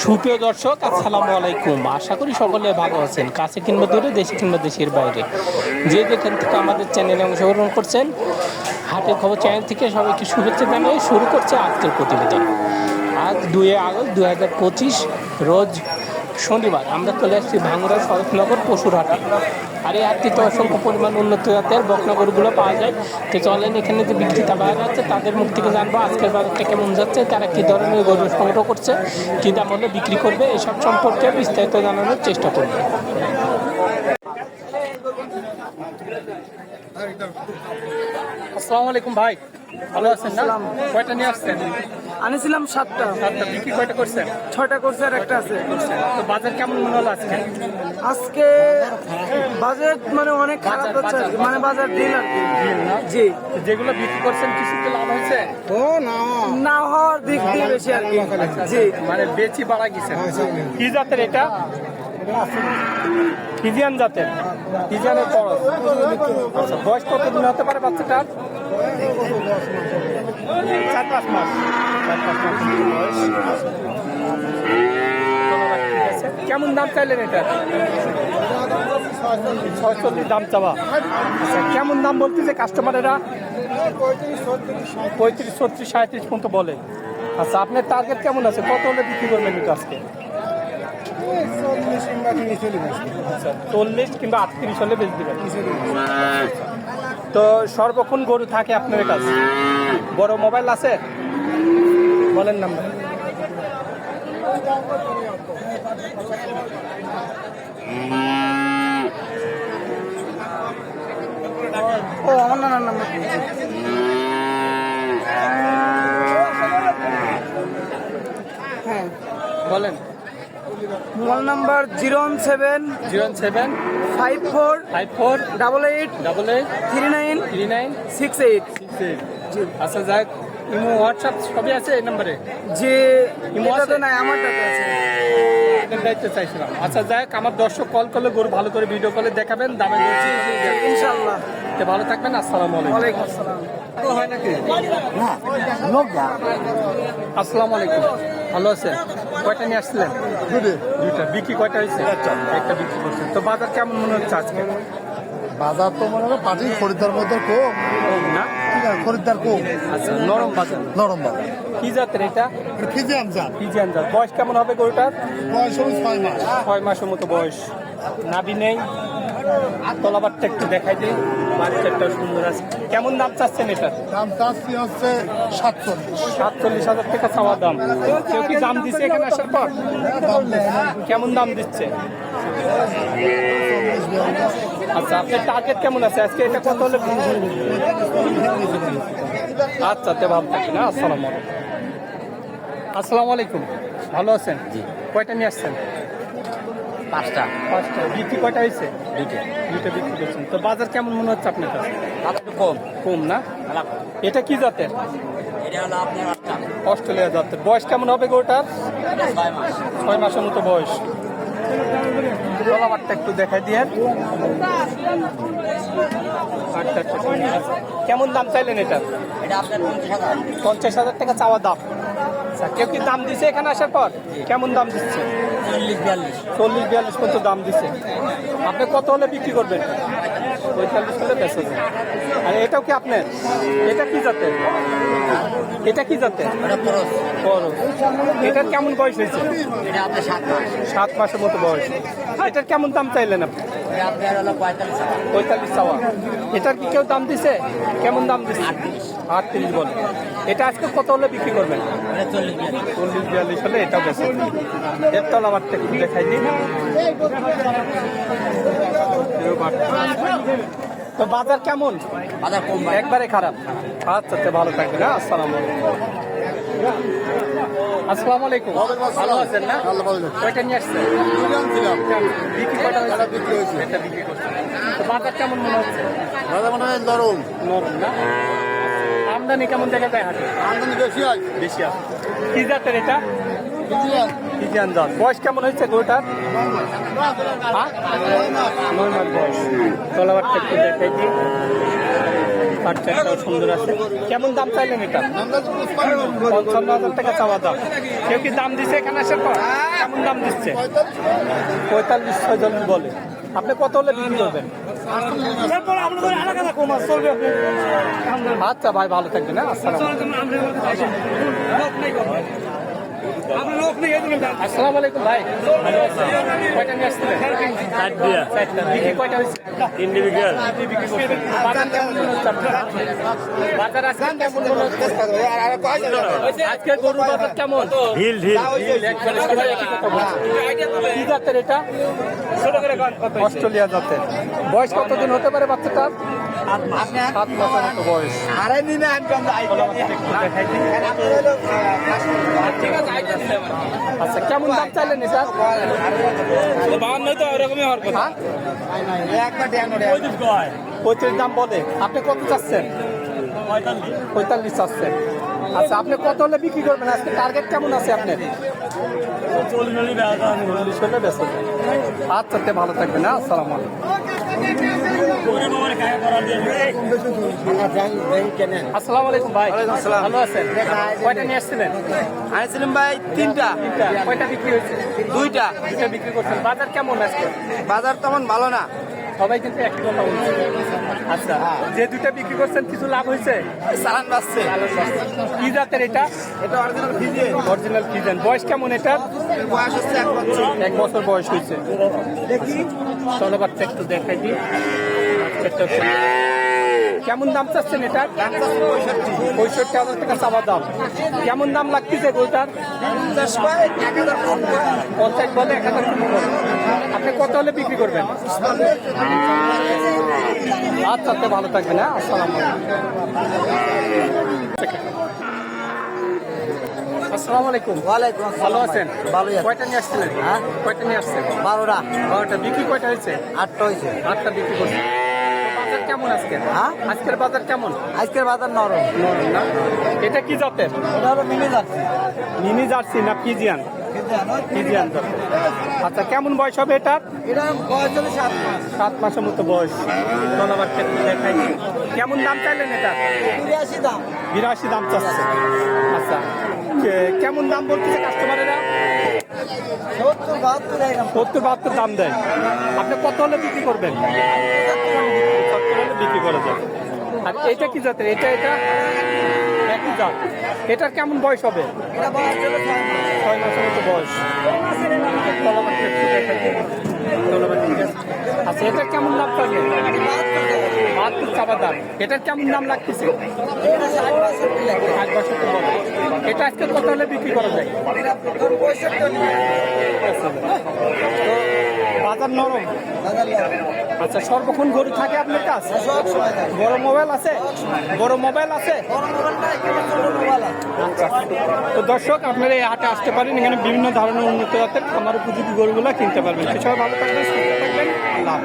সুপ্রিয় দর্শক, আসসালামু আলাইকুম। আশা করি সকলে ভালো আছেন। কাছে কিংবা দূরে, দেশে কিংবা দেশের বাইরে। যে যেখান থেকে আমাদের চ্যানেলে অংশগ্রহণ করছেন, হাটের খবর চ্যানেল থেকে সবাইকে শুভেচ্ছা জানিয়ে শুরু করছে আজকের প্রতিবেদন। আজ দুই আগস্ট দু হাজার পঁচিশ, রোজ শনিবার। আমরা চলে আসছি ভাঙ্গুরা শরৎনগর পশুর হাটে আর এই হাটটিতে অসংখ্য পরিমাণ উন্নত জাতের বকনগরগুলো পাওয়া যায়। তো চলেন এখানে যে বিক্রেতা বাইরে আছে তাদের মুখ থেকে জানব আজকের বাজারটা কেমন যাচ্ছে তারা কী ধরনের গরু সংগ্রহ করছে কী দাম হলে বিক্রি করবে এসব সম্পর্কে বিস্তারিত জানানোর চেষ্টা করবে। আসসালামু আলাইকুম ভাই ভালো আছেন না? কয়টা নিয়ে আসছেন? আনিছিলাম সাতটা। সাতটা। বিক্রি কয়টা করছেন? ছয়টা করছে আর একটা আছে। তো বাজার কেমন মনে হলো আজকে? আজকে বাজেট মানে অনেক খারাপ হচ্ছে। আর মানে বাজার দিন আর কি জি। যেগুলো বিক্রি করছেন কিছুতে লাভ হয়েছে? না। হওয়ার দিক দিয়ে বেশি আর কি। জি। মানে বেশি বাড়া গেছে। কি জাতের এটা? ফিজিয়ান জাতের। ফিজিয়ানের খরচ আচ্ছা বয়স কত দিন হতে পারে বাচ্চাটার? চার মাস। কেমন দাম চাইলেন এটা? ছয়চল্লিশ দাম চাওয়া। আচ্ছা কেমন দাম বলতেছে কাস্টমারেরা পঁয়ত্রিশ, ছত্রিশ, সাঁত্রিশ পর্যন্ত বলে। আচ্ছা আপনার টার্গেট কেমন আছে? কত হলে বিক্রি করবেন এটা আজকে? আচ্ছা চল্লিশ কিংবা আটত্রিশ হলে বেশি দেবেন তো সর্বক্ষণ গরু থাকে আপনার কাছে? বড় মোবাইল আছে? বলেন নাম্বার। ও আমার নাম্বার হ্যাঁ বলেন mobile number zero one seven zero seven five four five four double eight double eight three nine three nine six eight. Six eight. আচ্ছা যাক ইমো হোয়াটসঅ্যাপ সবই আছে এই নাম্বারে? যে ইমো আছে? এটাতে নাই আমারটাতে আছে। দায়িত্ব চাইছিলাম। আচ্ছা যাক আমার দর্শক কল করলে গরু ভালো করে ভিডিও কলে দেখাবেন দামে ইনশাল্লাহ ভালো থাকবেন আসসালামু আলাইকুম। আসসালাম। হয় নাকি? আসসালামু আলাইকুম। ভালো আছেন? কয়টা নিয়ে আসছিলেন? দুইটা। বিক্রি কয়টা হয়েছে? একটা। বিক্রি করছেন। তো বাজার কেমন মনে হচ্ছে আজকে? বাজার তো মনে হয় পাটি খরিদ্দার মধ্যে কম। না? খরিদ্দার কম। আচ্ছা নরম বাজার। নরম বাজার। কি জাতের এটা ফিজিয়ান জাত। ফিজিয়ান জাত। বয়স কেমন হবে গরুটার? বয়স হলো ছয় মাস। ছয় মাসের মতো বয়স। নাভি নেই? তলাবারটা একটু দেখাই দিই। মার্কেটটা সুন্দর আছে। কেমন দাম চাচ্ছেন এটার দাম চাচ্ছি হচ্ছে সাতচল্লিশ। সাতচল্লিশ হাজার টাকা চাওয়া দাম। কেউ কি দাম দিচ্ছে এখানে আসার পর। কেমন দাম দিচ্ছে? আচ্ছা আপনার টার্গেট কেমন আছে? আজকে এটা কত হলে আচ্ছা তে ভালো থাকি না আসসালামু আলাইকুম। আসসালামু আলাইকুম। ভালো আছেন? জি। কয়টা নিয়ে আসছেন? পাঁচটা। পাঁচটা বিক্রি কয়টা হয়েছে? দুইটা। দুইটা বিক্রি করছেন। তো বাজার কেমন মনে হচ্ছে আপনার কাছে? কম। কম না? এটা কি জাতের? অস্ট্রেলিয়া জাতের। বয়স কেমন হবে গরুটার? এটা ছয় মাস। ছয় মাসের মতো বয়স। গলাবারটা একটু দেখাই দিয়ে। আচ্ছা, আচ্ছা। কেমন দাম চাইলেন এটা পঞ্চাশ হাজার টাকা চাওয়া দাম। আচ্ছা কেউ কি দাম দিছে এখানে আসার পর? কেমন দাম দিচ্ছে? চল্লিশ বিয়াল্লিশ। চল্লিশ বিয়াল্লিশ পর্যন্ত দাম দিচ্ছে আপনি কত হলে বিক্রি করবেন? পঁয়তাল্লিশ হলে যায়। আর এটাও কি আপনার? এটা কি জাতের? এটা কি বড় এটার কেমন বয়স হয়েছে? সাত মাসের মতো বয়স। এটার কেমন দাম চাইলেন আপনি? পঁয়তাল্লিশ চাওয়া। এটার কি কেউ দাম দিছে? কেমন দাম দিচ্ছে আটত্রিশ আটত্রিশ বলে। এটা আজকে কত হলে বিক্রি করবেন? এটা চল্লিশ বিয়াল্লিশ হলে এটাও বেশি এর তল আমার একটু দেখাই দিন তো বাজার কেমন? বাজার কম একবারে খারাপ। আচ্ছা আচ্ছা ভালো থাকবেন হ্যাঁ আসসালামু আসসালামু আলাইকুম। ভালো আছেন না? কয়টা নিয়ে আসছেন। বিক্রি কয়টা হয়েছে? এটা বিক্রি হয়েছে। এটা বিক্রি করছেন। তো বাজার কেমন মনে হচ্ছে? বাজার মনে হয় নরম। নরম না? আমদানি কেমন দেখা যায় হাটে? আমদানি বেশি হয়। বেশি আছে। কি জাতের এটা? জাত। বয়স কেমন হয়েছে গরুটার? হ্যাঁ? নয় মাস বয়স। তলাবারটা একটু দেখাই দিই। সুন্দর আছে। কেমন দাম চাইলেন এটা? পঞ্চান্ন হাজার টাকা চাওয়া দাম। কেউ কি দাম দিচ্ছে এখানে আসার পর? কেমন দাম দিচ্ছে? পঁয়তাল্লিশ ছয়জন বলে। আপনি কত হলে বিক্রি করবেন? আচ্ছা ভাই ভালো থাকবেন হ্যাঁ আসসালাম আসসালামু আলাইকুম ভাই ভালো আছেন কয়টা নিয়ে আসছিলেন চারটা। বিক্রি কয়টা হয়েছে বাজার কেমন মনে হচ্ছে বাজার আজকে কেমন মনে হচ্ছে? আজকে গরু বাজার কেমন ঢিল। কি জাতের এটা অস্ট্রেলিয়া জাতের বয়স কতদিন হতে পারে বাচ্চাটার সাত মাসের মতো বয়স আচ্ছা কেমন দাম চাইলেন স্যার? বাহান্ন তো ওরকমই হওয়ার কথা। পঁয়ত্রিশ দাম বলে। আপনি কত চাচ্ছেন? পঁয়তাল্লিশ চাচ্ছেন। আচ্ছা আপনি কত হলে বিক্রি করবেন? আজকে টার্গেট কেমন আছে আপনার। আচ্ছা তে ভালো থাকবেন হ্যাঁ আসসালাম আসসালামু আলাইকুম ভাই। ভালো আছেন? কয়টা নিয়ে আসছিলেন? ভাই তিনটা। তিনটা। কয়টা বিক্রি হয়েছে? দুইটা। দুইটা বিক্রি করছেন। বাজার কেমন আজকে? বাজার তেমন ভালো না। সবাই কিন্তু একই কথা বলছে। আচ্ছা যে দুইটা বিক্রি করছেন কিছু লাভ হয়েছে? চালান বাসছে কি জাতের এটা? এটা অরিজিনাল ভিজে অরিজিনাল ফিজেন বয়স কেমন এটা বয়স হচ্ছে এক বছর। এক বছর বয়স হয়েছে। দেখি। চলো বাচ্চা একটু দেখাই দিই। বাচ্চাটা কেমন দাম চাচ্ছেন এটার পঁয়ষট্টি হাজার টাকা চাওয়া দাম। কেমন দাম লাগতেছে গোটার পঞ্চাশ বলে এক হাজার আপনি কত হলে বিক্রি করবেন? আচ্ছা আচ্ছা ভালো থাকবেন হ্যাঁ? আসসালাম আসসালামু আলাইকুম। ওয়ালাইকুম ভালো আছেন? ভালো আছি। কয়টা নিয়ে আসছিলেন? হ্যাঁ? কয়টা নিয়ে আসছেন? বারোটা। বারোটা। বিক্রি কয়টা হয়েছে? আটটা হয়েছে। আটটা বিক্রি করছে কেমন আজকে? হ্যাঁ? আজকের বাজার কেমন? আজকের বাজার নরম। নরম না? এটা কি জাতের? এটা হলো মিনি যাচ্ছে মিনি জার্সি না পিজিয়ান পিজিয়ান আচ্ছা কেমন বয়স হবে এটার? এটা বয়স হলো সাত মাস। সাত মাসের মতো বয়স। দেখাই। কেমন দাম চাইলেন এটা? বিরাশি দাম। বিরাশি দাম চাচ্ছে। আচ্ছা কে- কেমন দাম বলতেছে কাস্টমারেরা সত্তর বাহাত্তর দাম দেয়। আপনি কত হলে বিক্রি করবেন? বিক্রি করে দেন আর এটা কি জাতের? এটা এটা একই জাত। এটার কেমন বয়স হবে? এটা ছয় মাস। মাসের মতো বয়স। আচ্ছা এটার কেমন দাম থাকে? বাহাত্তর চাপা দাম। এটার কেমন দাম লাগতেছে? এটা আজকে কত হলে বিক্রি করা যায়? বাজার নরম। আচ্ছা সর্বক্ষণ গরু থাকে আপনার কাছে? বড় মোবাইল আছে? বড় মোবাইল আছে? আচ্ছা। তো দর্শক, আপনারা এই হাটে আসতে পারেন। এখানে বিভিন্ন ধরনের উন্নত জাতের খামার উপযোগী গরুগুলো কিনতে পারবেন। সবাই ভালো থাকবেন, সুস্থ থাকবেন। আল্লাহ।